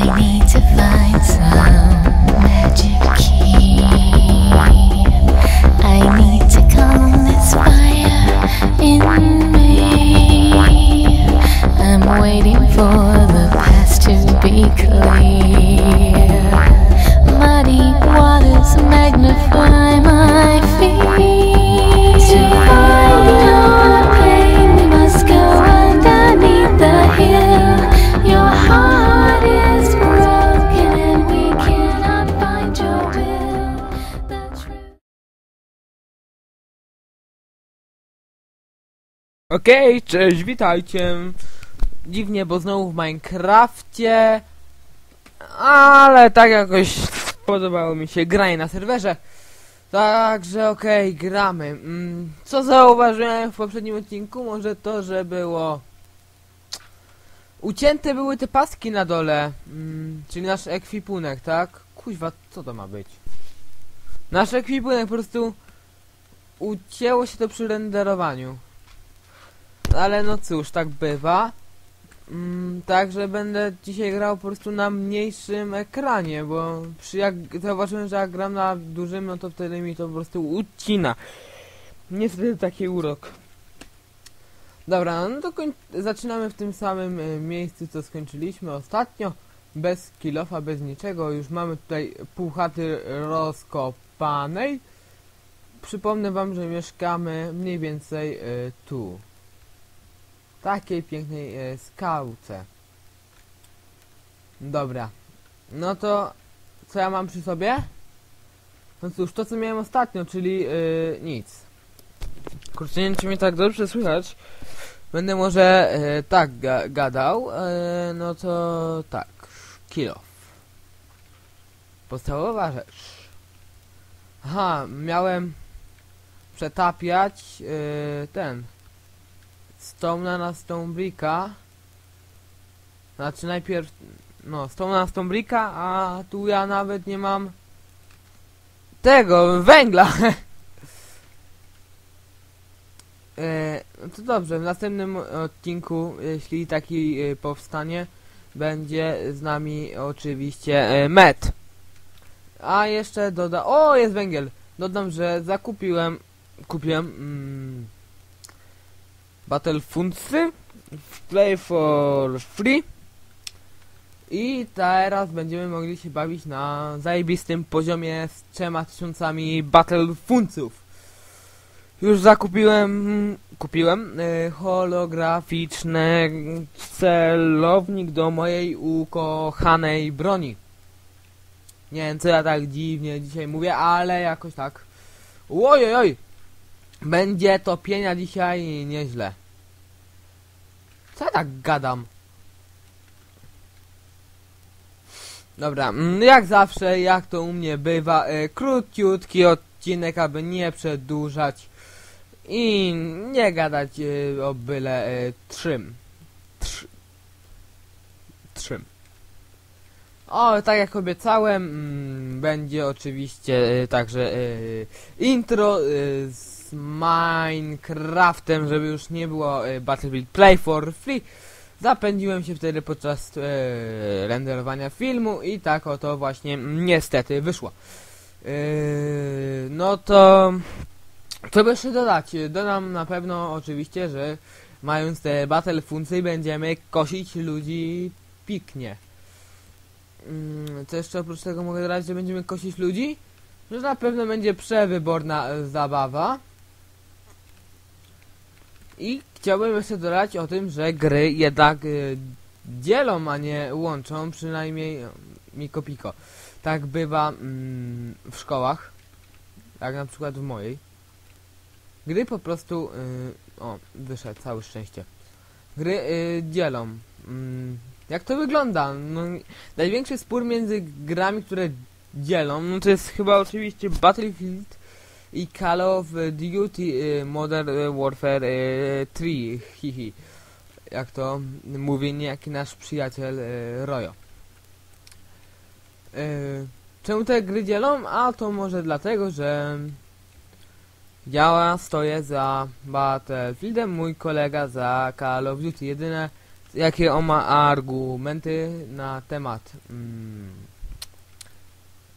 I need Okej, cześć, witajcie. Dziwnie, bo znowu w Minecrafcie. Ale tak jakoś podobało mi się granie na serwerze. Także okej, gramy. Mm, co zauważyłem w poprzednim odcinku? Może to, że było... Ucięte były te paski na dole. Mm, czyli nasz ekwipunek, tak? Kuźwa, co to ma być? Nasz ekwipunek po prostu... Ucięło się to przy renderowaniu. Ale no cóż, tak bywa. Mm, Także będę dzisiaj grał po prostu na mniejszym ekranie, bo przy jak zauważyłem, że jak gram na dużym, no to wtedy mi to po prostu ucina. Niestety taki urok. Dobra, no to zaczynamy w tym samym e, miejscu, co skończyliśmy ostatnio. Bez kilofa, bez niczego. Już mamy tutaj pół chaty rozkopanej. Przypomnę wam, że mieszkamy mniej więcej e, tu takiej pięknej e, skałce. Dobra. No to co ja mam przy sobie? No cóż, to co miałem ostatnio, czyli e, nic. Kurczę, nie wiem czy mnie tak dobrze słychać. Będę może e, tak ga gadał. No to tak. Kilo. Podstawowa rzecz. Aha, miałem przetapiać ten Stona na Stonebricka. Znaczy najpierw, no, Stona na Stonebricka, a tu ja nawet nie mam tego, węgla. e, no to dobrze, w następnym odcinku, jeśli taki e, powstanie, będzie z nami oczywiście e, Met. A jeszcze doda... O, jest węgiel! Dodam, że zakupiłem, kupiłem... Mm, Battle Fundsy Play for free i teraz będziemy mogli się bawić na zajebistym poziomie z trzema tysiącami Battle Fundsów. Już zakupiłem, kupiłem y, holograficzny celownik do mojej ukochanej broni. Nie wiem co ja tak dziwnie dzisiaj mówię, ale jakoś tak. Ojoj, oj, będzie topienia dzisiaj nieźle. Co ja tak gadam? Dobra, mm, jak zawsze, jak to u mnie bywa, e, króciutki odcinek, aby nie przedłużać i nie gadać e, o byle e, trzym. Trzy. Trzym. O, tak jak obiecałem, mm, będzie oczywiście e, także e, intro e, z Minecraftem, żeby już nie było e, Battlefield Play for Free. Zapędziłem się wtedy podczas e, renderowania filmu i tak oto właśnie mm, niestety wyszło. E, no to co by jeszcze dodać? Dodam na pewno oczywiście, że mając te battle funksy będziemy kosić ludzi piknie. Mm, Co jeszcze oprócz tego mogę dodać, że będziemy kosić ludzi? Że na pewno będzie przewyborna zabawa. I chciałbym jeszcze dodać o tym, że gry jednak y, dzielą, a nie łączą, przynajmniej y, Miko Piko. Tak bywa mm, w szkołach, jak na przykład w mojej. Gry po prostu... Y, o, wyszedł, całe szczęście. Gry y, dzielą. Mm, jak to wygląda? No, największy spór między grami, które dzielą, no to jest chyba oczywiście Battlefield i Call of Duty y, Modern Warfare y, 3, hihi. Jak to mówi niejaki nasz przyjaciel y, Rojo. Y, czemu te gry dzielą? A to może dlatego, że ja stoję za Battlefieldem, mój kolega za Call of Duty. Jedyne jakie on ma argumenty na temat mm,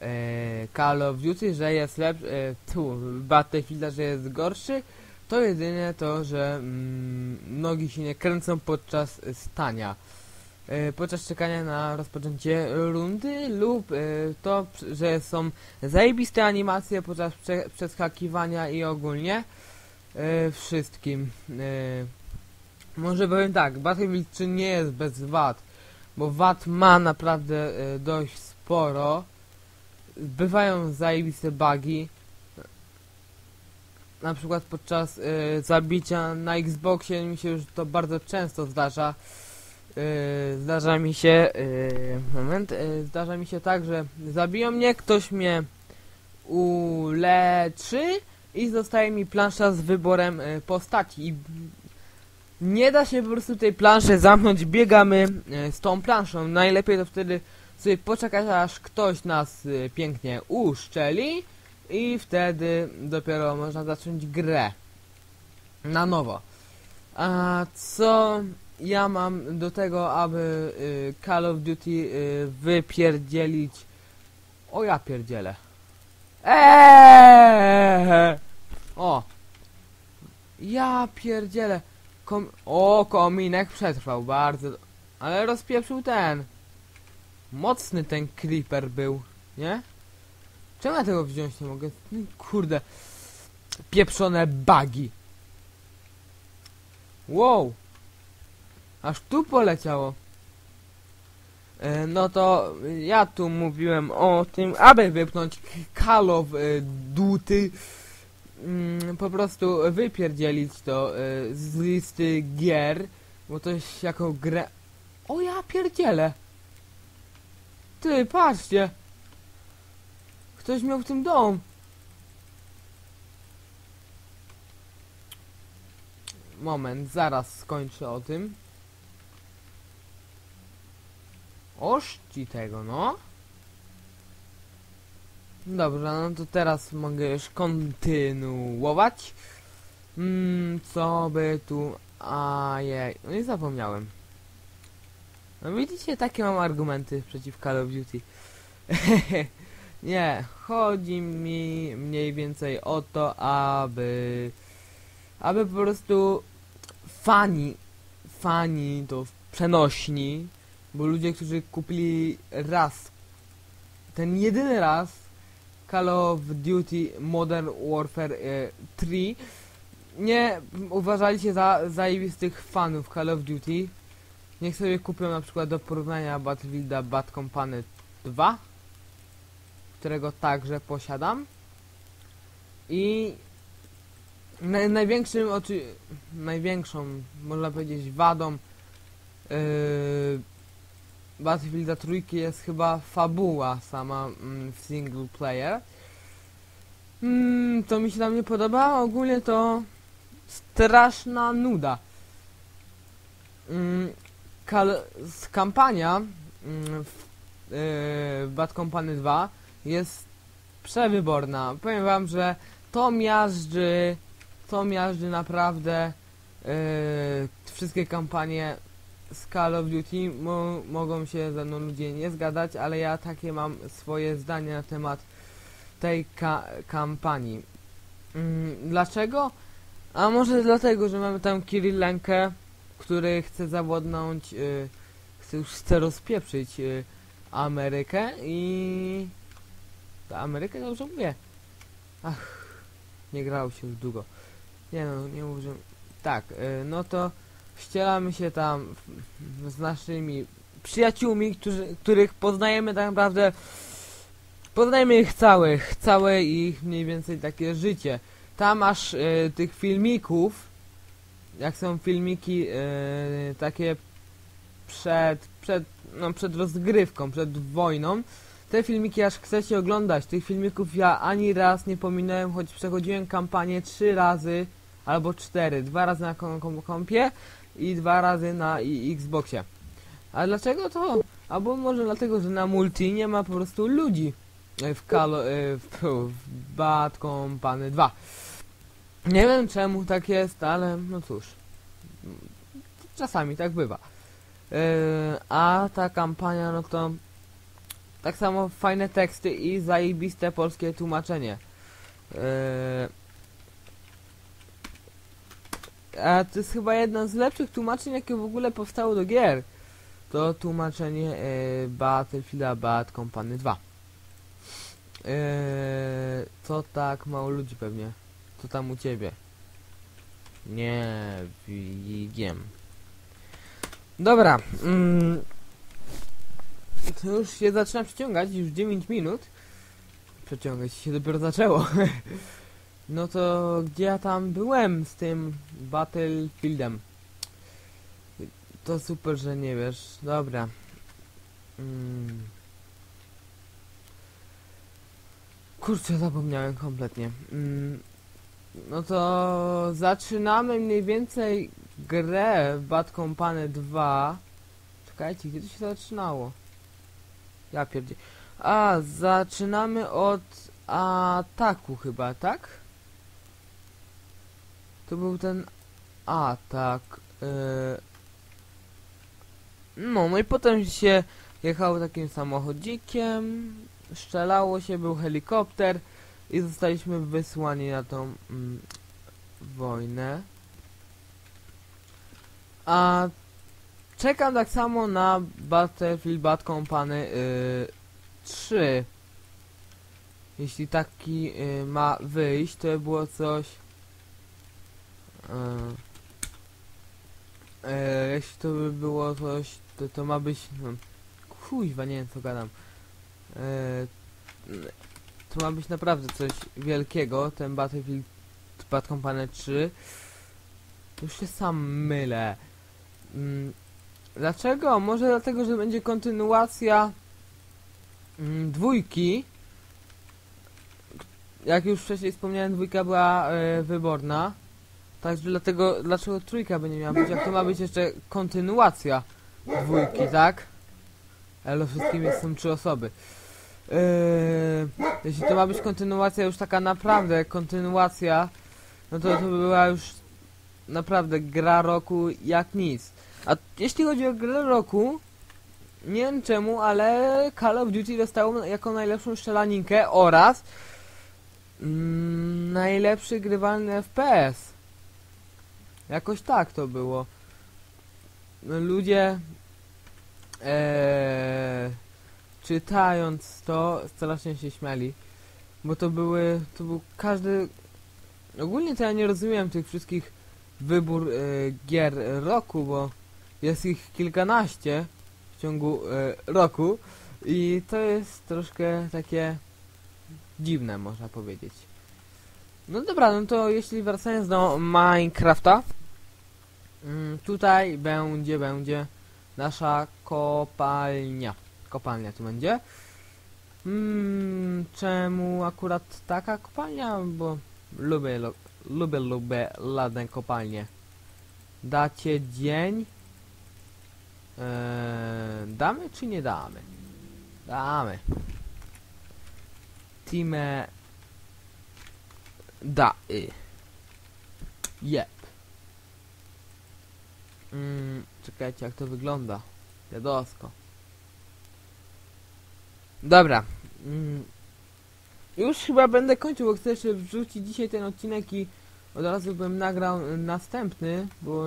e, Call of Duty, że jest lepszy, e, tu, Battlefielda, że jest gorszy, to jedynie to, że mm, nogi się nie kręcą podczas stania. E, podczas czekania na rozpoczęcie rundy lub e, to, że są zajebiste animacje podczas prze, przeskakiwania i ogólnie e, wszystkim. Może powiem tak, Battlefield 3 nie jest bez wad, bo wad ma naprawdę e, dość sporo. Bywają zajebiste bugi. Na przykład podczas e, zabicia na Xboxie mi się już to bardzo często zdarza. E, zdarza mi się, moment, zdarza mi się tak, że zabiją mnie, ktoś mnie uleczy i zostaje mi plansza z wyborem postaci. I nie da się po prostu tej planszy zamknąć, biegamy e, z tą planszą. Najlepiej to wtedy sobie poczekać, aż ktoś nas e, pięknie uszczeli i wtedy dopiero można zacząć grę na nowo. A co ja mam do tego, aby y, Call of Duty wypierdzielić? O ja pierdzielę. Eee! O! Ja pierdzielę. Kom o, kominek przetrwał bardzo. Ale rozpieprzył ten. Mocny ten creeper był, nie? Czemu ja tego wziąć nie mogę? No, Kurde. Pieprzone bagi. Wow. Aż tu poleciało. E, No to ja tu mówiłem o tym, aby wypnąć Call of e, Duty. Mm, po prostu wypierdzielić to e, z listy gier, bo to jest jako grę... O ja pierdzielę! Ty, patrzcie! Ktoś miał w tym dom. Moment, zaraz skończę o tym. Oszci tego, no. Dobrze, no to teraz mogę już kontynuować. Mm, co by tu... Ajej, no i zapomniałem. No widzicie, takie mam argumenty przeciw Call of Duty. Nie, chodzi mi mniej więcej o to, aby... Aby po prostu fani, fani to przenośni, bo ludzie, którzy kupili raz, ten jedyny raz Call of Duty Modern Warfare e, 3 nie uważali się za zajebistych fanów Call of Duty. Niech sobie kupią na przykład do porównania Battlefielda Bad Company 2, którego także posiadam. I naj, największym, oczy, największą, można powiedzieć, wadą yy, Battlefielda trójki jest chyba fabuła sama mm, w single player. Mm, to mi się tam nie podoba, ogólnie to straszna nuda. Mm, kampania mm, w yy, Bad Company 2 jest przewyborna. Powiem wam, że to miażdży, to miażdży naprawdę yy, wszystkie kampanie z Call of Duty. Mo mogą się ze mną ludzie nie zgadać, ale ja takie mam swoje zdanie na temat tej ka kampanii. Mm, dlaczego? A może dlatego, że mamy tam Kirillenkę, który chce zawodnąć, yy, chce już chce rozpieprzyć yy, Amerykę i... To Amerykę dobrze mówię. Ach, nie grało się już długo. Nie no, nie mówię, że... Tak, yy, no to ścielamy się tam z naszymi przyjaciółmi, którzy, których poznajemy tak naprawdę... Poznajemy ich całych, całe ich mniej więcej takie życie. Tam masz y, tych filmików, jak są filmiki y, takie przed, przed, no, przed rozgrywką, przed wojną, te filmiki aż chcecie oglądać. Tych filmików ja ani raz nie pominąłem, choć przechodziłem kampanię trzy razy albo cztery. Dwa razy na kompie i dwa razy na Xboxie. A dlaczego to? Albo może dlatego, że na multi nie ma po prostu ludzi e, w Call, e, w, w Bad Company 2. Nie wiem czemu tak jest, ale no cóż. Czasami tak bywa. a ta kampania, no to tak samo fajne teksty i zajebiste polskie tłumaczenie. Yy, a to jest chyba jedna z lepszych tłumaczeń, jakie w ogóle powstało do gier. To tłumaczenie yy, Battlefielda Bad Company 2. Yy, co tak mało ludzi pewnie? Co tam u ciebie? Nie wiem. Dobra. Mm, to już się zaczyna przeciągać, już 9 minut. Przeciągać się dopiero zaczęło. no to gdzie ja tam byłem z tym Battlefieldem? To super, że nie wiesz. Dobra. Mm. Kurczę, zapomniałem kompletnie. Mm. No to zaczynamy mniej więcej grę w Bad Company 2. Czekajcie, gdzie to się zaczynało? Ja pierdzie. A, zaczynamy od ataku chyba, tak? To był ten atak. Yy... No, no i potem się jechało takim samochodzikiem, strzelało się, był helikopter i zostaliśmy wysłani na tą mm, wojnę. A czekam tak samo na Battlefield Bad Company yy, 3. Jeśli taki yy, ma wyjść, to by było coś... Yy, yy, jeśli to by było coś, to, to ma być... No, kuźwa, nie wiem co gadam. Yy, to ma być naprawdę coś wielkiego, ten Battlefield Bad Company 3. Już się sam mylę. Mm, dlaczego? Może dlatego, że będzie kontynuacja mm, dwójki. Jak już wcześniej wspomniałem, dwójka była e, wyborna. Także dlatego, dlaczego trójka będzie miała być, jak to ma być jeszcze kontynuacja dwójki, tak? Ale wszystkim jest są trzy osoby. Yy, jeśli to ma być kontynuacja już taka naprawdę kontynuacja, no to to by była już naprawdę gra roku jak nic. A jeśli chodzi o grę roku, nie wiem czemu, ale Call of Duty dostało jako najlepszą strzelaninkę oraz mm, najlepszy grywalny FPS. Jakoś tak to było. Ludzie ee, czytając to strasznie się śmiali, bo to były, to był każdy ogólnie to ja nie rozumiem tych wszystkich wybór e, gier roku, bo jest ich kilkanaście w ciągu e, roku i to jest troszkę takie dziwne, można powiedzieć. No dobra, no to jeśli wracając do Minecrafta, mm, tutaj będzie, będzie nasza kopalnia. Kopalnia tu będzie. Mm, czemu akurat taka kopalnia? Bo lubię, lubię, lubię ladne kopalnie. Dacie dzień? Eee, damy czy nie damy? Damy. Time da y. Jep. Czekajcie jak to wygląda. Wiadosko. Dobra. Mm, już chyba będę kończył, bo chcę jeszcze wrzucić dzisiaj ten odcinek i od razu bym nagrał następny, bo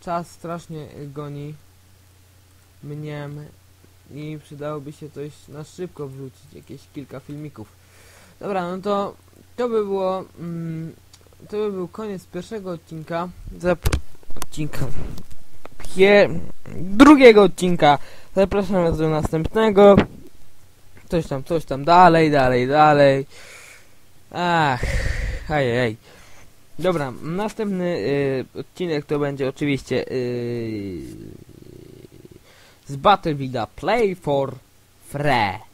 czas strasznie goni mnie i przydałoby się coś na szybko wrzucić, jakieś kilka filmików. Dobra, no to to by było mm, to by był koniec pierwszego odcinka. Odcinka. Pie drugiego odcinka. Zapraszam do następnego. Coś tam, coś tam, dalej, dalej, dalej. Ach, ajej. Dobra, następny y, odcinek to będzie oczywiście y, z Battlefielda Play for Free.